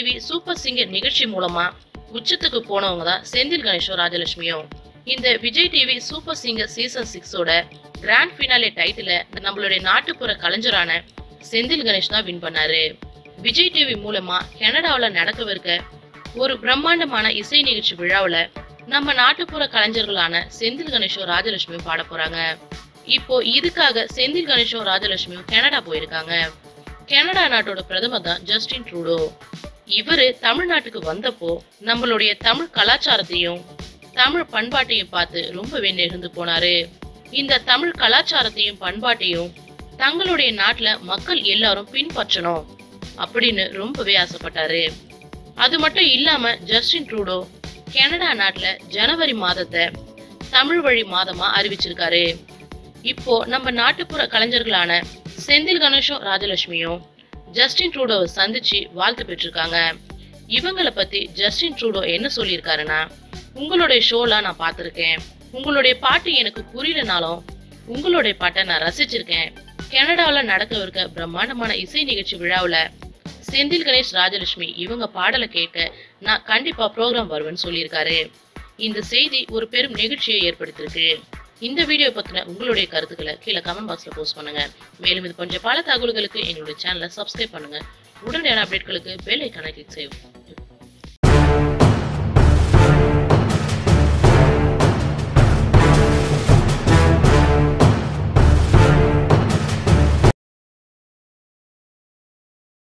TV super singer நிகழ்ச்சி மூலமா உச்சத்துக்கு போனவங்க தான் செந்தில் கணேஷும் ராஜலட்சுமியும். இந்த Vijay TV super singer season சிக்ஸோட grand finale டைட்டில நம்மளுடைய நாட்டுப்புற கலைஞரான செந்தில் கணேஷ் தான் வின் பண்ணாரு. விஜய் டிவி மூலமா கனடாவில் நடக்கவிருக்க ஒரு பிரம்மாண்டமான இசை நிகழ்ச்சி விழாவில் நம்ம நாட்டுப்புற கலைஞர்களான செந்தில் கணேஷும் ராஜலட்சுமியும் பாட போறாங்க. இப்போ இதுக்காக செந்தில் கணேஷும் ராஜலட்சுமியும் கனடா போயிருக்காங்க. கனடா நாட்டோட பிரதமர் தான் ஜஸ்டின் ட்ரூடோ. இவரு தமிழ்நாட்டுக்கு வந்தப்போ நம்மளுடைய தமிழ் கலாச்சாரத்தையும் தமிழ் பண்பாட்டையும் பார்த்து ரொம்பவே நெகிழ்ந்து போனாரு. இந்த தமிழ் கலாச்சாரத்தையும் பண்பாட்டையும் தங்களுடைய நாட்டுல மக்கள் எல்லாரும் பின்பற்றணும் அப்படின்னு ரொம்பவே ஆசைப்பட்டாரு. அது மட்டும் இல்லாம ஜஸ்டின் ட்ரூடோ கனடா நாட்டுல ஜனவரி மாதத்தை தமிழ் வழி மாதமா அறிவிச்சிருக்காரு. இப்போ நம்ம நாட்டுப்புற கலைஞர்களான செந்தில் கணேஷும் ராஜலட்சுமியும் ஜஸ்டின் ட்ரூடோவை சந்திச்சு வாழ்த்து பெற்றிருக்காங்க. இவங்களை பத்தி ஜஸ்டின் ட்ரூடோ என்ன சொல்லியிருக்காருன்னா உங்களுடைய ஷோலாம் நான் பார்த்துருக்கேன். உங்களுடைய பாட்டு எனக்கு புரியலனாலும் உங்களுடைய பாட்டை நான் ரசிச்சிருக்கேன். கனடாவில் நடக்கவிருக்க பிரம்மாண்டமான இசை நிகழ்ச்சி விழாவில் செந்தில் கணேஷ் ராஜலட்சுமி இவங்க பாடலை கேட்க நான் கண்டிப்பா ப்ரோக்ராம் வருவேன்னு சொல்லியிருக்காரு. இந்த செய்தி ஒரு பெரும் நிகழ்ச்சியை ஏற்படுத்தியிருக்கு. இந்த வீடியோ பற்றின உங்களுடைய கருத்துக்களை கீழே கமெண்ட் பாக்ஸில் போஸ்ட் பண்ணுங்க. மேலும் இது போன்ற பல தகவல்களுக்கு எங்களுடைய சேனலை சப்ஸ்கிரைப் பண்ணுங்க. உடனடியான அப்டேட்களுக்கு பெல் ஐக்கானை கிளிக் செய்வோம்